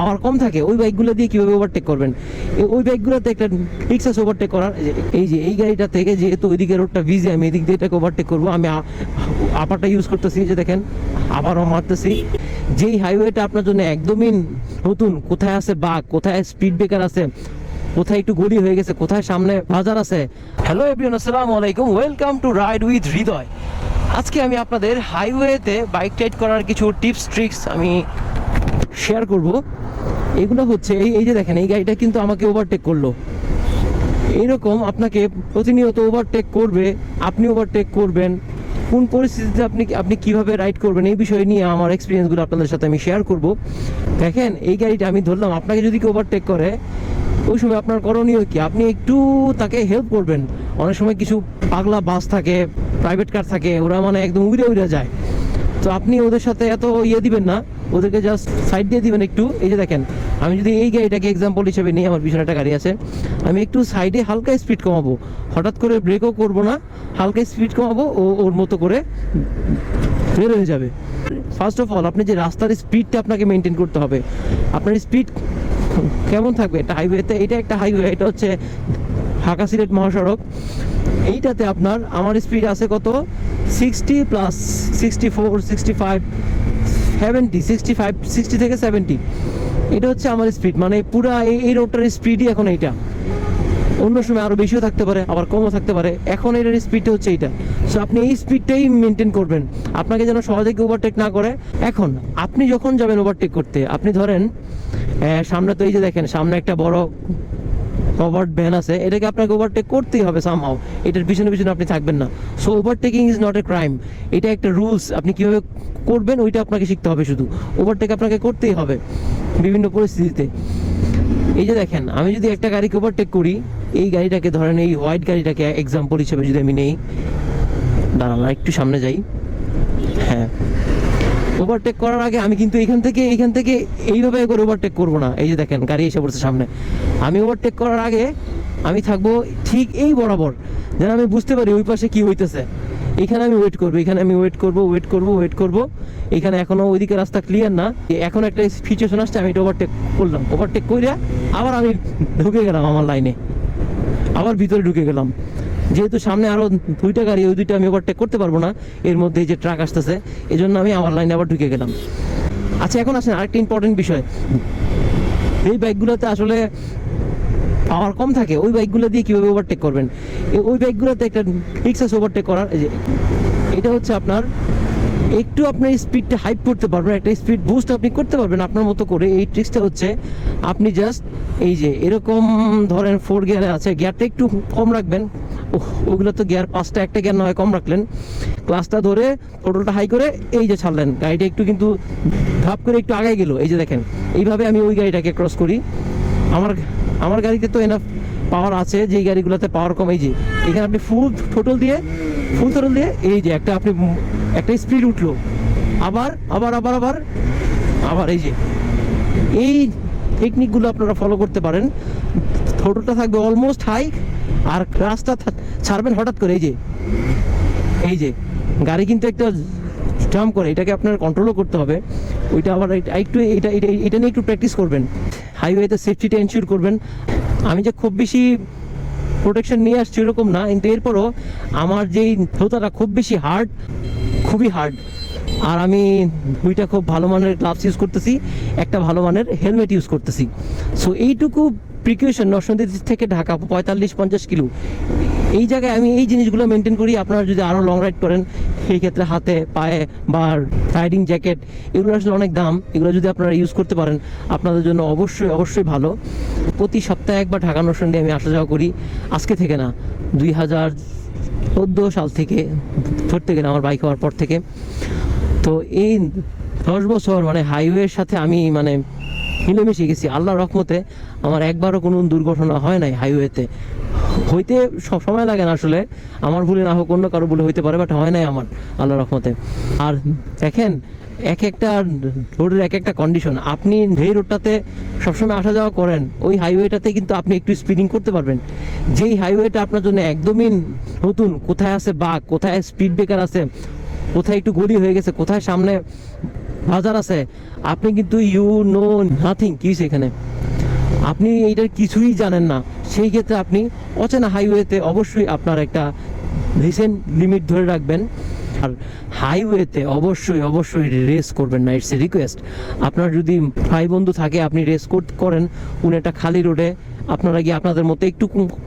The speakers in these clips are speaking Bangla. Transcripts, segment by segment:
পাওয়ার কম থাকে, ওই বাইকগুলো দিয়ে কীভাবে ওভারটেক করবেন? ওই বাইকগুলোতে একটা রিক্স আছে ওভারটেক করার, এই যে- এই গাড়িটা থেকে যেহেতু ওইদিকে রোডটা ভিজে আমি এদিক দিয়ে এটাকে ওভারটেক করব, আমি আপারটা ইউজ করতেছি যে দেখেন, আবারও মারতেছি। যেই হাইওয়েটা আপনার জন্য একদমই নতুন, কোথায় আছে বাঘ, কোথায় স্পিড ব্রেকার আছে, কোথায় একটু গলি হয়ে গেছে, কোথায় সামনে বাজার আছে। হ্যালো এভরিওয়ান আসসালামু আলাইকুম welcome to ride with Hridoy আজকে আমি আপনাদের হাইওয়েতে বাইক রাইড করার কিছু টিপস ট্রিক্স আমি শেয়ার করব। এগুলো হচ্ছে, এই এই যে দেখেন, এই গাড়িটা কিন্তু আমাকে ওভারটেক করল। এইরকম আপনাকে প্রতিনিয়ত ওভারটেক করবে, আপনি ওভারটেক করবেন। কোন পরিস্থিতিতে আপনি আপনি কীভাবে রাইড করবেন, এই বিষয় নিয়ে আমার এক্সপিরিয়েন্সগুলো আপনাদের সাথে আমি শেয়ার করব। দেখেন, এই গাড়িটা আমি ধরলাম, আপনাকে যদি কেউ ওভারটেক করে, ওই সময় আপনার করণীয় কি? আপনি একটু তাকে হেল্প করবেন। অনেক সময় কিছু পাগলা বাস থাকে প্রাইভেট কার থাকে, ওরা মানে একদম উড়ে উড়ে যায়। তো আপনি ওদের সাথে এত ইয়ে দিবেন না। ওদেরকে জাস্ট সাইড দিয়ে দিবেন একটু। এই যে দেখেন, আমি যদি এই গাড়িটাকে এক্সাম্পল হিসেবে নিই, আমার পিছনে একটা গাড়ি আছে, আমি একটু সাইডে হালকা স্পিড কমাবো। হঠাৎ করে ব্রেকও করব না, হালকা স্পিড কমাবো, ও ওর মতো করে বের হয়ে যাবে। ফার্স্ট অফ অল আপনি যে রাস্তার স্পিডটা আপনাকে মেনটেন করতে হবে, আপনার স্পিড কেমন থাকবে? এটা হাইওয়েতে এটা একটা হাইওয়ে এটা হচ্ছে ঢাকা সিলেট মহাসড়ক। এইটাতে আপনার, আমার স্পিড আছে কত? Sixty plus sixty four sixty five seventy sixty five sixty থেকে সেভেন্টি এটা হচ্ছে আমার স্পিড মানে পুরা এই রোডটার স্পিডই এখন এইটা। অন্য সময় আরও বেশিও থাকতে পারে, আবার কমও থাকতে পারে। এখন এটার স্পিডটা হচ্ছে এইটা। সো আপনি এই স্পিডটাই মেনটেন করবেন। আপনাকে যেন সহজে কেউ ওভারটেক না করে। এখন, আপনি যখন যাবেন ওভারটেক করতে, আপনি ধরেন সামনে তো এই যে দেখেন, সামনে একটা বড় কভার্ড ভ্যান আছে, এটাকে আপনাকে ওভারটেক করতেই হবে সামহাও এটার পিছনে পিছনে আপনি থাকবেন না। So overtaking is not a crime এটা একটা রুলস আপনি কীভাবে করবেন, ওইটা আপনাকে শিখতে হবে শুধু। ওভারটেক আপনাকে করতেই হবে বিভিন্ন পরিস্থিতিতে। এই যে দেখেন, আমি যদি একটা গাড়িকে ওভারটেক করি, এই গাড়িটাকে ধরেন, এই হোয়াইট গাড়িটাকে এক্সাম্পল হিসেবে যদি আমি নেই, দাঁড়ান একটু সামনে যাই। হ্যাঁ। ওভারটেক করার আগে আমি কিন্তু এখান থেকে এখান থেকে এইভাবে করে ওভারটেক করব না। এই যে দেখেন, গাড়ি এসে পড়ছে সামনে। আমি ওভারটেক করার আগে আমি থাকব ঠিক এই বরাবর। যেন আমি বুঝতে পারি ওই পাশে কি হইতেছে। এখানে আমি ওয়েট করব, এখানে আমি ওয়েট করব ওয়েট করব ওয়েট করব। এখানে এখনও ওইদিকে রাস্তা ক্লিয়ার না। এখন একটা সিচুয়েশন আসছে, আমি এটা ওভারটেক করলাম। ওভারটেক করে আবার আমি ঢুকে গেলাম আমার লাইনে আবার ভিতরে ঢুকে গেলাম। যেহেতু সামনে আরও দুইটা গাড়ি, ওই দুইটা আমি ওভারটেক করতে পারব না, এর মধ্যে যে ট্রাক আসতেছে এই জন্য আমি আমার লাইনে আবার ঢুকে গেলাম। আচ্ছা এখন আসেন আরেকটা ইম্পর্টেন্ট বিষয়। এই বাইকগুলোতে আসলে পাওয়ার কম থাকে, ওই বাইকগুলো দিয়ে কীভাবে ওভারটেক করবেন? ওই বাইকগুলোতে একটা রিক্স আছে ওভারটেক করার এটা হচ্ছে আপনার, একটু আপনার স্পিডটা হাইপ করতে পারবেন, একটা স্পিড বুস্ট আপনি করতে পারবেন আপনার মতো করে। এই ট্রিক্সটা হচ্ছে, আপনি জাস্ট এই যে, এরকম ধরেন ফোর গিয়ারে আছে গিয়ারটা একটু কম রাখবেন ওগুলো তো গিয়ার পাঁচটা, একটা গিয়ার নয়, কম রাখলেন। ক্লাসটা ধরে টোটালটা হাই করে এই যে ছাড়লেন। গাড়িটা একটু কিন্তু ধাপ করে একটু আগে গেল। এই যে দেখেন, এইভাবে আমি ওই গাড়িটাকে ক্রস করি। আমার আমার গাড়িতে তো এনাফ পাওয়ার আছে যেই গাড়িগুলোতে পাওয়ার কম। এই যে, এখানে আপনি ফুল টোটাল দিয়ে ফুল টোটাল দিয়ে, এই যে একটা আপনি একটা স্পিড উঠল। আবার আবার আবার আবার আবার এই যে। এই টেকনিকগুলো আপনারা ফলো করতে পারেন। টোটালটা থাকবে অলমোস্ট হাই আর রাস্তা ছাড়বেন হঠাৎ করে, এই যে এই যে, গাড়ি কিন্তু একটা জাম্প করে, এটাকে আপনার কন্ট্রোলও করতে হবে। ওইটা আবার একটু এটা এটা এটা নিয়ে একটু প্র্যাকটিস করবেন। হাইওয়েতে সেফটিটা এনশিওর করবেন। আমি যে খুব বেশি প্রোটেকশন নিয়ে আসছি এরকম না, কিন্তু এরপরও আমার যেই জুতাটা খুব বেশি হার্ড খুবই হার্ড আর আমি দুইটা খুব ভালো মানের গ্লাভস ইউজ করতেছি, একটা ভালো মানের হেলমেট ইউজ করতেছি। সো এইটুকু প্রিকুয়েশন নরসন্দী থেকে ঢাকা পঁয়তাল্লিশ পঞ্চাশ কিলো। এই জায়গায় আমি এই জিনিসগুলো মেনটেন করি, আপনারা যদি আরও লং রাইড করেন, সেই ক্ষেত্রে হাতে, পায়ে বা রাইডিং জ্যাকেট এগুলো আসলে অনেক দাম। এগুলো যদি আপনারা ইউজ করতে পারেন, আপনাদের জন্য অবশ্যই অবশ্যই ভালো। প্রতি সপ্তাহে একবার ঢাকা নরসন্দী আমি আসা যাওয়া করি। আজকে থেকে না, দুই হাজার চোদ্দ সাল থেকে ধরতে গেলে আমার বাইক হওয়ার পর থেকে। তো এই দশ বছর মানে হাইওয়ের সাথে আমি মানে মিলেমিশে গেছি। আল্লাহ রহমতে আমার একবারও কোনো দুর্ঘটনা হয় নাই হাইওয়েতে হইতে সব সময় লাগে না আসলে। আমার ভুলে না হোক, অন্য কারও ভুলে হইতে পারে বাট হয় নাই আমার আল্লাহ রহমতে। আর দেখেন, এক একটা রোডের এক একটা কন্ডিশন আপনি যেই রোডটাতে সবসময় আসা যাওয়া করেন, ওই হাইওয়েটাতে কিন্তু আপনি একটু স্পিডিং করতে পারবেন। যেই হাইওয়েটা আপনার জন্য একদমই নতুন, কোথায় আছে বাঘ, কোথায় স্পিড ব্রেকার আছে কোথায় একটু গলি হয়ে গেছে, কোথায় সামনে বাজার আছে, আপনি কিন্তু ইউ নো নাথিং কি সেখানে আপনি এইটার কিছুই জানেন না। সেই ক্ষেত্রে আপনি অচেনা হাইওয়েতে অবশ্যই আপনার একটা রিসেন্ট লিমিট ধরে রাখবেন। আর হাইওয়েতে অবশ্যই অবশ্যই রেস করবেন না ইটস রিকোয়েস্ট আপনার যদি ভাই বন্ধু থাকে, আপনি রেস করেন কোনো একটা খালি রোডে আপনারা গিয়ে আপনাদের মতো একটু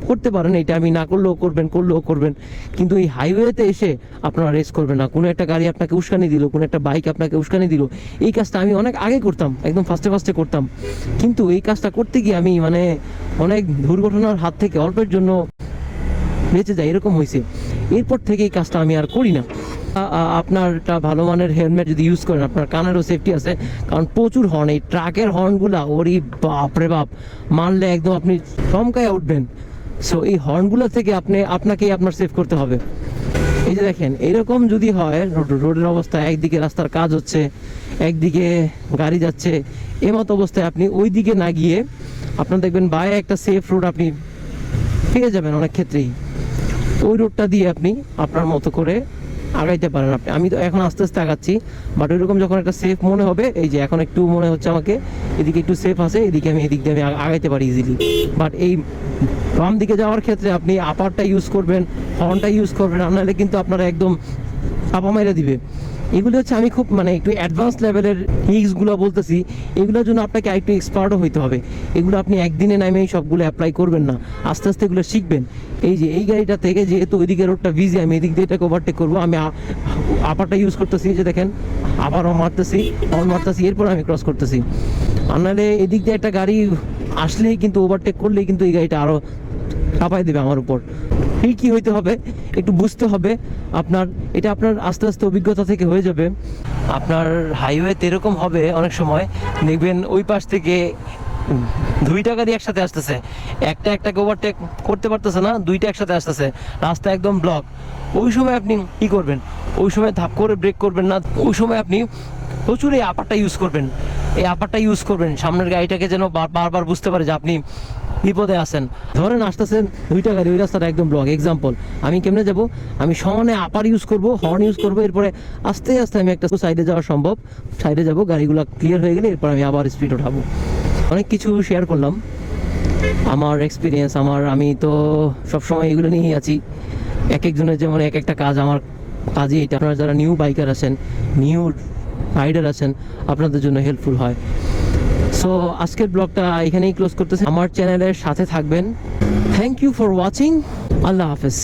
করতে পারেন? এটা আমি না করলেও করবেন করলেও করবেন। কিন্তু এই হাইওয়েতে এসে আপনারা রেস করবেন না। কোনো একটা গাড়ি আপনাকে উস্কানি দিল, কোনো একটা বাইক আপনাকে উস্কানি দিল। এই কাজটা আমি অনেক আগে করতাম, একদম ফার্স্টে ফার্স্টে করতাম। কিন্তু এই কাজটা করতে গিয়ে আমি মানে অনেক দুর্ঘটনার হাত থেকে অল্পের জন্য বেঁচে যায় এরকম হয়েছে এরপর থেকে এই কাজটা আমি আর করি না। আপনার একটা ভালো মানের হেলমেট যদি ইউজ করেন, আপনার কানেরও সেফটি আছে। কারণ প্রচুর হর্ন এই ট্রাকের হর্নগুলা ওরই বাপরে বাপ, মানলে একদম আপনি চমকায় উঠবেন। সো এই হর্নগুলো থেকে আপনি, আপনাকেই আপনার সেভ করতে হবে। এই যে দেখেন, এরকম যদি হয় রোডের অবস্থা, একদিকে রাস্তার কাজ হচ্ছে, একদিকে গাড়ি যাচ্ছে, এমত অবস্থায় আপনি ওই দিকে না গিয়ে আপনার দেখবেন বাইরে একটা সেফ রোড আপনি পেয়ে যাবেন অনেক ক্ষেত্রেই। ওই রোডটা দিয়ে আপনি আপনার মতো করে আগাইতে পারেন আপনি। আমি তো এখন আস্তে আস্তে আগাচ্ছি বাট ওইরকম যখন একটা সেফ মনে হবে, এই যে এখন একটু মনে হচ্ছে আমাকে, এদিকে একটু সেফ আছে, এদিকে আমি এদিক দিয়ে আমি আগাইতে পারি ইজিলি বাট এই বাম দিকে যাওয়ার ক্ষেত্রে আপনি আপারটা ইউজ করবেন হর্নটা ইউজ করবেন, আর কিন্তু আপনারা একদম চাপা মেরে দিবে। এগুলো হচ্ছে আমি খুব মানে একটু অ্যাডভান্স লেভেলের হিক্সগুলো বলতেছি, এগুলোর জন্য আপনাকে একটু এক্সপার্টও হইতে হবে। এগুলো আপনি একদিনে নামেই সবগুলো অ্যাপ্লাই করবেন না, আস্তে আস্তে এগুলো শিখবেন। এই যে, এই গাড়িটা থেকে যেহেতু ওইদিকে রোডটা ভিজি আমি এদিক দিয়ে এটাকে ওভারটেক করব, আমি আপারটা ইউজ করতেছি যে দেখেন, আবারও মারতেছি অন মারতেছি, এরপর আমি ক্রস করতেছি। আর নাহলে এদিক দিয়ে একটা গাড়ি আসলেই কিন্তু ওভারটেক করলেই কিন্তু এই গাড়িটা আরও চাপাই দেবে আমার উপর। এই কি হইতে হবে? একটু বুঝতে হবে। আপনার, এটা আপনার আস্তে আস্তে অভিজ্ঞতা থেকে হয়ে যাবে। আপনার হাইওয়েতে এরকম হবে অনেক সময়। দেখবেন ওই পাশ থেকে দুইটা গাড়ি একসাথে আসতেছে। একটা একটাকে ওভারটেক করতে পারতেছে না, দুইটা একসাথে আসতেছে। রাস্তা একদম ব্লক ওই সময় আপনি কি করবেন? ওই সময় ধাপ করে ব্রেক করবেন না। ওই সময় আপনি প্রচুর এই আপারটা ইউজ করবেন। এই আপারটা ইউজ করবেন। সামনের গাড়িটাকে যেন বার- বারবার বুঝতে পারে যে আপনি বিপদে আসেন ধরেন আসতেছেন দুইটা গাড়ি, ওই রাস্তাটা একদম ব্লক এক্সাম্পল আমি কেমনে যাব? আমি সমানে আপার ইউজ করব হর্ন ইউজ করব, এরপরে আস্তে আস্তে আমি একটা সাইডে যাওয়া সম্ভব। সাইডে যাব, গাড়িগুলো ক্লিয়ার হয়ে গেলে এরপর আমি আবার স্পিড ওঠাবো অনেক কিছু শেয়ার করলাম। আমার এক্সপিরিয়েন্স আমার, আমি তো সবসময় এগুলো নিয়েই আছি। এক একজনের যেমন এক একটা কাজ আমার কাজই এটা। আপনারা যারা নিউ বাইকার আছেন নিউ রাইডার আছেন, আপনাদের জন্য হেল্পফুল হয়। সো আজকের ব্লগটা এখানেই ক্লোজ করতেছি। আমার চ্যানেলের সাথে থাকবেন। থ্যাংক ইউ ফর ওয়াচিং আল্লাহ হাফেজ।